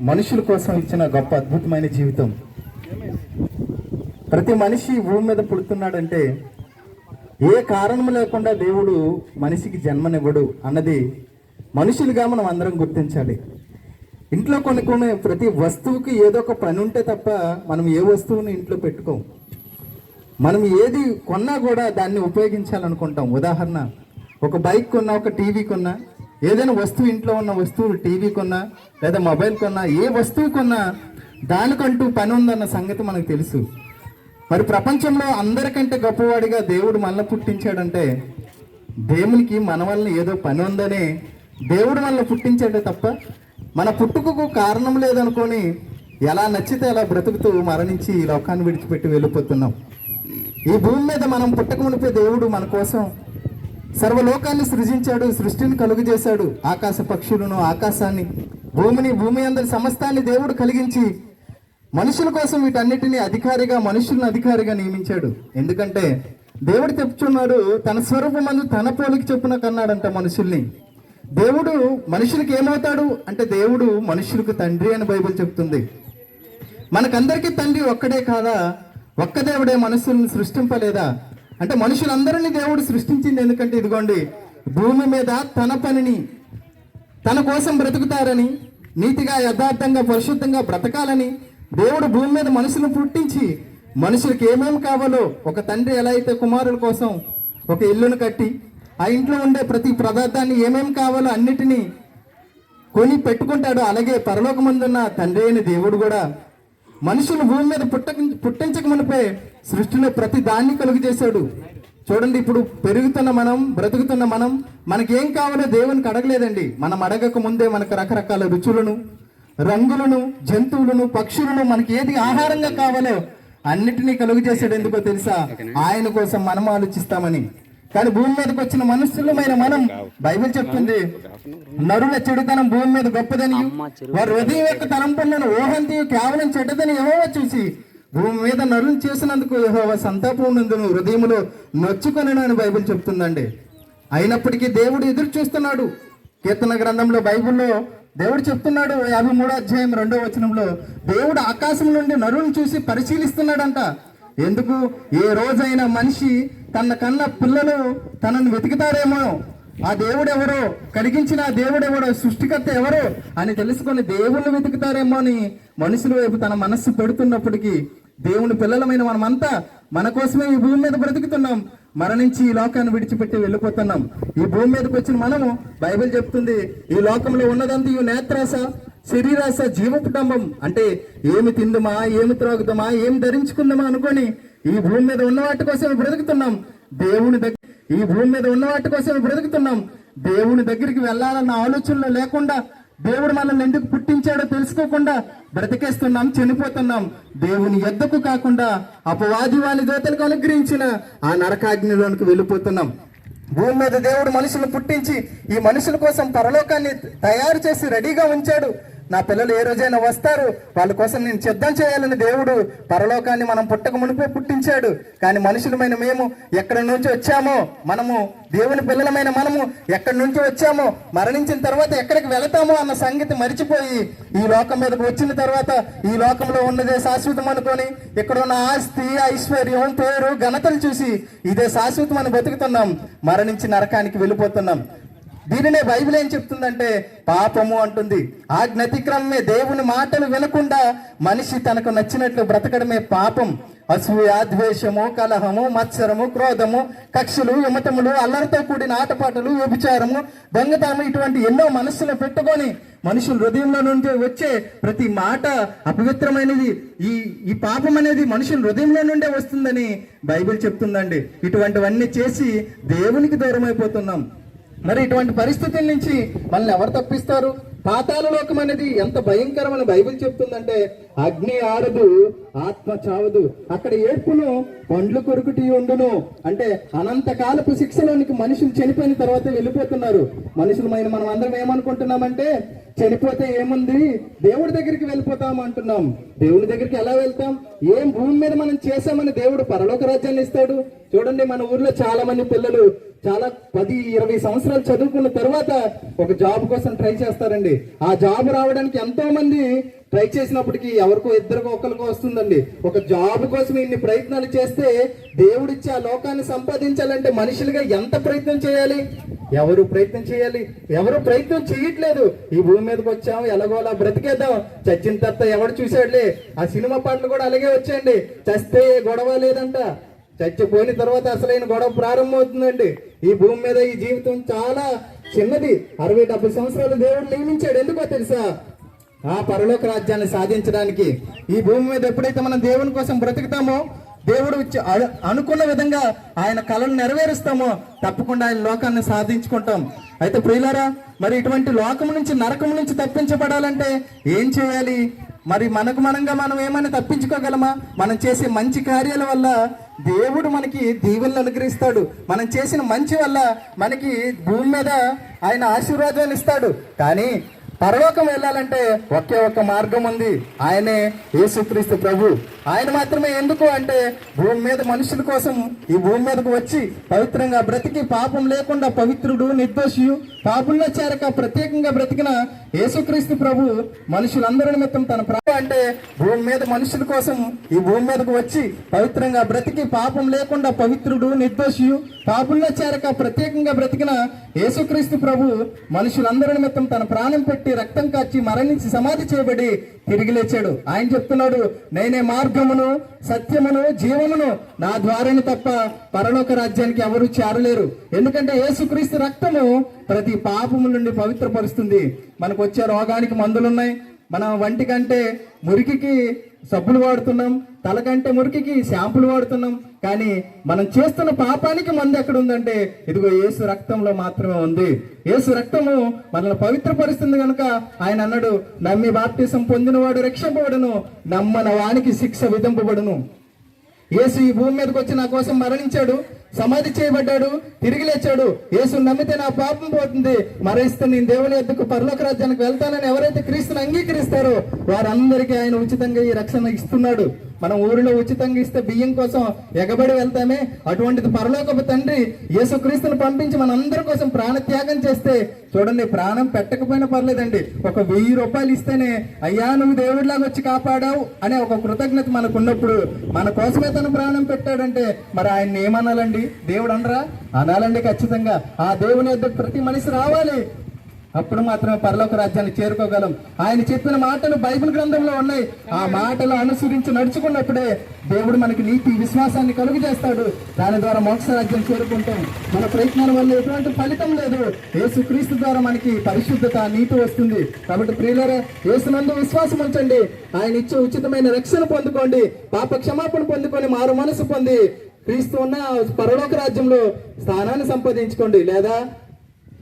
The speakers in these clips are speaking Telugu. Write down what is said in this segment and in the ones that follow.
మనుషుల కోసం ఇచ్చిన గొప్ప అద్భుతమైన జీవితం. ప్రతి మనిషి భూమి మీద పుడుతున్నాడంటే ఏ కారణం లేకుండా దేవుడు మనిషికి జన్మనివ్వడు అన్నది మనుషులుగా మనం అందరం గుర్తించాలి. ఇంట్లో కొన్ని కొన్ని ప్రతి వస్తువుకి ఏదో ఒక పని ఉంటే తప్ప మనం ఏ వస్తువుని ఇంట్లో పెట్టుకోం. మనం ఏది కొన్నా కూడా దాన్ని ఉపయోగించాలనుకుంటాం. ఉదాహరణ ఒక బైక్ కొన్నా ఒక టీవీ కొన్నా ఏదైనా వస్తువు ఇంట్లో ఉన్న వస్తువు టీవీ కొన్నా లేదా మొబైల్ కొన్నా ఏ వస్తువు కొన్నా దానికంటూ పని ఉందన్న సంగతి మనకు తెలుసు. మరి ప్రపంచంలో అందరికంటే గొప్పవాడిగా దేవుడు మనల్ని పుట్టించాడంటే దేవునికి మన వల్ల ఏదో పని ఉందని దేవుడు మనల్ని పుట్టించాడే తప్ప మన పుట్టుకకు కారణం లేదనుకొని ఎలా నచ్చితే అలా బ్రతుకుతూ మరణించి ఈ లోకాన్ని విడిచిపెట్టి వెళ్ళిపోతున్నాం. ఈ భూమి మీద మనం పుట్టక మునిపే దేవుడు మన కోసం సర్వలోకాన్ని సృజించాడు సృష్టిని కలుగు చేశాడు ఆకాశ పక్షులను ఆకాశాన్ని భూమిని భూమి అందరి సమస్తాన్ని దేవుడు కలిగించి మనుషుల కోసం వీటన్నిటిని అధికారిగా మనుషులను అధికారిగా నియమించాడు. ఎందుకంటే దేవుడు చెప్తున్నాడు తన స్వరూపమందు తన పోలికి చెప్పున కన్నాడంట మనుషుల్ని. దేవుడు మనుషులకి ఏమవుతాడు? అంటే దేవుడు మనుషులకు తండ్రి అని బైబిల్ చెప్తుంది. మనకందరికీ తండ్రి ఒక్కడే కాదా? ఒక్క దేవుడే మనుషుల్ని సృష్టింపలేదా? అంటే మనుషులందరినీ దేవుడు సృష్టించింది ఎందుకంటే ఇదిగోండి భూమి మీద తన పనిని తన కోసం బ్రతుకుతారని నీతిగా యథార్థంగా పరిశుద్ధంగా బ్రతకాలని దేవుడు భూమి మీద మనుషులను పుట్టించి మనుషులకు ఏమేమి కావాలో ఒక తండ్రి ఎలా అయితే కుమారుల కోసం ఒక ఇల్లును కట్టి ఆ ఇంట్లో ఉండే ప్రతి పదార్థాన్ని ఏమేమి కావాలో అన్నిటినీ కొని పెట్టుకుంటాడు అలాగే పరలోకమందున్న తండ్రి అయిన దేవుడు కూడా మనుషులు భూమి మీద పుట్ట పుట్టించక మునిపే సృష్టిలో ప్రతి దాన్ని కలుగు చేశాడు. చూడండి ఇప్పుడు పెరుగుతున్న మనం బ్రతుకుతున్న మనం మనకేం కావాలో దేవునికి అడగలేదండి. మనం అడగక ముందే మనకు రకరకాల రుచులను రంగులను జంతువులను పక్షులను మనకి ఏది ఆహారంగా కావాలో అన్నిటినీ కలుగు చేశాడు ఎందుకో తెలుసా? ఆయన కోసం మనం ఆలోచిస్తామని. కానీ భూమి మీదకి వచ్చిన మనుషులమైన మనం బైబిల్ చెప్తుంది నరుల చెడుతనం భూమి మీద గొప్పదని. వారి హృదయం యొక్క తలంపులను ఊహంతి కేవలం చెడ్డదని యెహోవా చూసి భూమి మీద నరులు చేసినందుకు యెహోవా సంతాపం నందును హృదయములో నొచ్చుకొనను అని బైబిల్ చెప్తుందండి. అయినప్పటికీ దేవుడు ఎదురు చూస్తున్నాడు. కీర్తన గ్రంథంలో బైబిల్లో దేవుడు చెప్తున్నాడు యాభై మూడో అధ్యాయం రెండో వచనంలో దేవుడు ఆకాశం నుండి నరుని చూసి పరిశీలిస్తున్నాడంట. ఎందుకు ఏ రోజైనా మనిషి తన కన్న పిల్లలు తనను వెతుకుతారేమో? ఆ దేవుడు ఎవరో కలిగించిన ఆ దేవుడు ఎవరో సృష్టికర్త ఎవరో? అని తెలుసుకొని దేవుళ్ళు వెతుకుతారేమో అని మనుషుల వైపు తన మనస్సు పెడుతున్నప్పటికీ దేవుని పిల్లలమైన మనమంతా మన కోసమే ఈ భూమి మీద బ్రతుకుతున్నాం. మరణించి ఈ లోకాన్ని విడిచిపెట్టి వెళ్ళిపోతున్నాం. ఈ భూమి మీదకి వచ్చిన మనము బైబిల్ చెప్తుంది ఈ లోకంలో ఉన్నదంతా ఈ నేత్రాస. శరీరాశ జీవకుటుంబం అంటే ఏమి తిందుమా ఏమి త్రాగుదామా ఏమి ధరించుకుందామా అనుకొని ఈ భూమి మీద ఉన్న వాటి కోసం బ్రతుకుతున్నాం. దేవుని దగ్గర ఈ భూమి మీద ఉన్న వాటి కోసం బ్రతుకుతున్నాం. దేవుని దగ్గరికి వెళ్ళాలన్న ఆలోచనలో లేకుండా దేవుడు మనల్ని ఎందుకు పుట్టించాడో తెలుసుకోకుండా బ్రతికేస్తున్నాం చనిపోతున్నాం. దేవుని ఎద్దకు కాకుండా అపవాది వాని దోతలకు అనుగ్రహించిన ఆ నరకాగ్నిలోనికి వెళ్ళిపోతున్నాం. భూమి మీద దేవుడు మనుషులను పుట్టించి ఈ మనుషుల కోసం పరలోకాన్ని తయారు చేసి రెడీగా ఉంచాడు. నా పిల్లలు ఏ రోజైనా వస్తారు వాళ్ళ కోసం నేను సిద్ధం చేయాలని దేవుడు పరలోకాన్ని మనం పుట్టక మునిపే పుట్టించాడు. కానీ మనుషులమైన మేము ఎక్కడి నుంచి వచ్చామో మనము దేవుని పిల్లలమైన మనము ఎక్కడి నుంచి వచ్చామో మరణించిన తర్వాత ఎక్కడికి వెళతామో అన్న సంగతి మరిచిపోయి ఈ లోకం మీదకి వచ్చిన తర్వాత ఈ లోకంలో ఉన్నదే శాశ్వతం అనుకొని ఇక్కడ ఉన్న ఆస్తి ఐశ్వర్యం పేరు ఘనతలు చూసి ఇదే శాశ్వతం అని బతుకుతున్నాం. మరణించి నరకానికి వెళ్ళిపోతున్నాం. దీనినే బైబిల్ ఏం చెప్తుందంటే పాపము అంటుంది. ఆజ్ఞతిక్రమమే దేవుని మాటలు వినకుండా మనిషి తనకు నచ్చినట్లు బ్రతకడమే పాపం. అసూయ ద్వేషము కలహము మత్సరము క్రోధము కక్షలు యమతములు అల్లరితో కూడిన ఆటపాటలు వ్యభిచారము దొంగతనము ఇటువంటి ఎన్నో మనస్సులు పెట్టుకొని మనుషుల హృదయంలో నుండి వచ్చే ప్రతి మాట అపవిత్రమైనది ఈ ఈ పాపం అనేది మనుషుల హృదయంలో నుండే వస్తుందని బైబిల్ చెప్తుందండి. ఇటువంటివన్నీ చేసి దేవునికి దూరమైపోతున్నాం. మరి ఇటువంటి పరిస్థితుల నుంచి మనల్ని ఎవరు తప్పిస్తారు? పాతాల లోకం అనేది ఎంత భయంకరమని బైబిల్ చెప్తుందంటే అగ్ని ఆరదు ఆత్మ చావదు. అక్కడ ఏడ్పును పండ్లు కొరుకుటి ఉండును. అంటే అనంతకాలపు శిక్షలోనికి మనుషులు చనిపోయిన తర్వాత వెళ్ళిపోతున్నారు. మనుషులమైన మనం అందరం ఏమనుకుంటున్నామంటే చనిపోతే ఏముంది? దేవుడి దగ్గరికి వెళ్ళిపోతాం అంటున్నాం. దేవుడి దగ్గరికి ఎలా వెళ్తాం? ఏం భూమి మీద మనం చేసామని దేవుడు పరలోక రాజ్యాన్ని ఇస్తాడు? చూడండి మన ఊర్లో చాలా మంది పిల్లలు చాలా పది ఇరవై సంవత్సరాలు చదువుకున్న తర్వాత ఒక జాబ్ కోసం ట్రై చేస్తారండి. ఆ జాబ్ రావడానికి ఎంతో మంది ట్రై చేసినప్పటికీ ఎవరికో ఇద్దరికో ఒకరికో వస్తుందండి. ఒక జాబ్ కోసం ఇన్ని ప్రయత్నాలు చేస్తే దేవుడిచ్చి ఆ లోకాన్ని సంపాదించాలంటే మనుషులుగా ఎంత ప్రయత్నం చేయాలి? ఎవరు ప్రయత్నం చేయాలి? ఎవరు ప్రయత్నం చేయట్లేదు. ఈ భూమి మీదకి వచ్చాం ఎలాగోలా బ్రతికేద్దాం. చచ్చిన తర్వాత ఎవడు చూశాడులే? ఆ సినిమా పాటలు కూడా అలాగే వచ్చాయండి. చస్తే గొడవ లేదంట. చచ్చిపోయిన తర్వాత అసలైన గొడవ ప్రారంభమవుతుందండి. ఈ భూమి మీద ఈ జీవితం చాలా చిన్నది. అరవై డెబ్బై సంవత్సరాలు దేవుడు నియమించాడు. ఎందుకో తెలుసా? ఆ పరలోక రాజ్యాన్ని సాధించడానికి ఈ భూమి మీద ఎప్పుడైతే మనం దేవుని కోసం బ్రతుకుతామో దేవుడు అనుకున్న విధంగా ఆయన కళను నెరవేరుస్తామో తప్పకుండా ఆయన లోకాన్ని సాధించుకుంటాం. అయితే ప్రియులారా మరి ఇటువంటి లోకం నుంచి నరకం నుంచి తప్పించబడాలంటే ఏం చేయాలి? మరి మనకు మనంగా మనం ఏమైనా తప్పించుకోగలమా? మనం చేసే మంచి కార్యాల వల్ల దేవుడు మనకి దీవులను అనుగ్రహిస్తాడు. మనం చేసిన మంచి వల్ల మనకి భూమి మీద ఆయన ఆశీర్వాదాన్ని ఇస్తాడు. కానీ పరలోకం వెళ్ళాలంటే ఒకే ఒక్క మార్గం ఉంది. ఆయనే యేసుక్రీస్తు ప్రభు. ఆయన మాత్రమే ఎందుకు అంటే భూమి మీద మనుషుల కోసం ఈ భూమి మీదకు వచ్చి పవిత్రంగా బ్రతికి పాపం లేకుండా పవిత్రుడు నిర్దోషియు పాపుల్లో చేరక ప్రత్యేకంగా బ్రతికిన యేసుక్రీస్తు ప్రభు మనుషులందరి నిమిత్తం తన ప్రభు అంటే భూమి మీద మనుషుల కోసం ఈ భూమి మీదకు వచ్చి పవిత్రంగా బ్రతికి పాపం లేకుండా పవిత్రుడు నిర్దోషియు పాపుల్లో చేరక ప్రత్యేకంగా బ్రతికిన యేసుక్రీస్తు ప్రభు మనుషులందరి నిమిత్తం తన ప్రాణం పెట్టి రక్తం కాచి మరణించి సమాధి చేయబడి తిరిగి లేచాడు. ఆయన చెప్తున్నాడు నేనే మార్గమును సత్యమును జీవమును. నా ద్వారాని తప్ప పరలోక రాజ్యానికి ఎవరు చేరలేరు. ఎందుకంటే యేసుక్రీస్తు రక్తము ప్రతి పాపము నుండి పవిత్రపరుస్తుంది. మనకు వచ్చే రోగానికి మందులున్నాయి మనం వంటి కంటే మురికికి సబ్బులు వాడుతున్నాం తలకంటే మురికికి షాంపులు వాడుతున్నాం. కానీ మనం చేస్తున్న పాపానికి మందు ఎక్కడ ఉందంటే ఇదిగో యేసు రక్తంలో మాత్రమే ఉంది. యేసు రక్తము మనల్ని పవిత్రపరుస్తుంది కనుక ఆయన అన్నాడు నమ్మి బాప్తీసం పొందినవాడు రక్షింపబడును నమ్మన వానికి శిక్ష విధింపబడును. యేసు ఈ భూమి మీదకి వచ్చి నా కోసం మరణించాడు. సమాధి చేయబడ్డాడు తిరిగి లేచాడు. యేసు నమ్మితే నా పాపం పోతుంది. మరణిస్తే నేను దేవుని ఎద్దుకు పరలోక రాజ్యానికి వెళ్తానని ఎవరైతే క్రీస్తుని అంగీకరిస్తారో వారందరికీ ఆయన ఉచితంగా ఈ రక్షణ ఇస్తున్నాడు. మనం ఊరిలో ఉచితంగా ఇస్తే బియ్యం కోసం ఎగబడి వెళ్తామే. అటువంటిది పరలోకపు తండ్రి యేసుక్రీస్తుని పంపించి మనందరి కోసం ప్రాణత్యాగం చేస్తే చూడండి ప్రాణం పెట్టకపోయినా పర్లేదండి. ఒక వెయ్యి రూపాయలు ఇస్తేనే అయ్యా నువ్వు దేవుడిలాగా వచ్చి కాపాడావు అనే ఒక కృతజ్ఞత మనకు ఉన్నప్పుడు మన కోసమే తను ప్రాణం పెట్టాడంటే మరి ఆయన్ని ఏమనాలండి? దేవుడు అనరా? అనాలండి ఖచ్చితంగా. ఆ దేవుని యొద్ద ప్రతి మనిషి రావాలి. అప్పుడు మాత్రమే పరలోక రాజ్యాన్ని చేరుకోగలం. ఆయన చెప్పిన మాటలు బైబిల్ గ్రంథంలో ఉన్నాయి. ఆ మాటలు అనుసరించి నడుచుకున్నప్పుడే దేవుడు మనకి నీతి విశ్వాసాన్ని కలుగు చేస్తాడు దాని ద్వారా మోక్ష రాజ్యం చేరుకుంటాం. మన ప్రయత్నాల వల్ల ఎటువంటి ఫలితం లేదు. యేసు క్రీస్తు ద్వారా మనకి పరిశుద్ధత నీతి వస్తుంది. కాబట్టి ప్రియులరే యేసునందు విశ్వాసం ఉంచండి. ఆయన ఇచ్చే ఉచితమైన రక్షణ పొందుకోండి. పాప క్షమాపణ పొందుకొని మారు మనసు పొంది క్రీస్తు ఉన్న పరలోక రాజ్యంలో స్థానాన్ని సంపాదించుకోండి. లేదా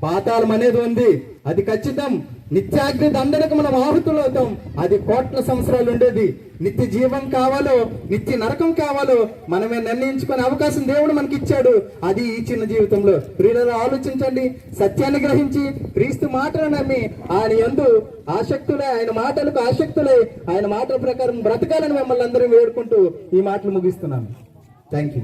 పాతాళం అనేది ఉంది. అది ఖచ్చితం. నిత్యాగ్ని దండనకు మనం ఆహుతులు అవుతాం. అది కోట్ల సంవత్సరాలు ఉండేది. నిత్య జీవం కావాలో నిత్య నరకం కావాలో మనమే నిర్ణయించుకునే అవకాశం దేవుడు మనకి ఇచ్చాడు అది ఈ చిన్న జీవితంలో. ప్రియులలో ఆలోచించండి. సత్యాన్ని గ్రహించి క్రీస్తు మాటలు నమ్మి ఆయన ఎందు ఆసక్తులే ఆయన మాటలకు ఆసక్తులే ఆయన మాటల ప్రకారం బ్రతకాలని మిమ్మల్ని అందరం వేడుకుంటూ ఈ మాటలు ముగిస్తున్నాను. Thank you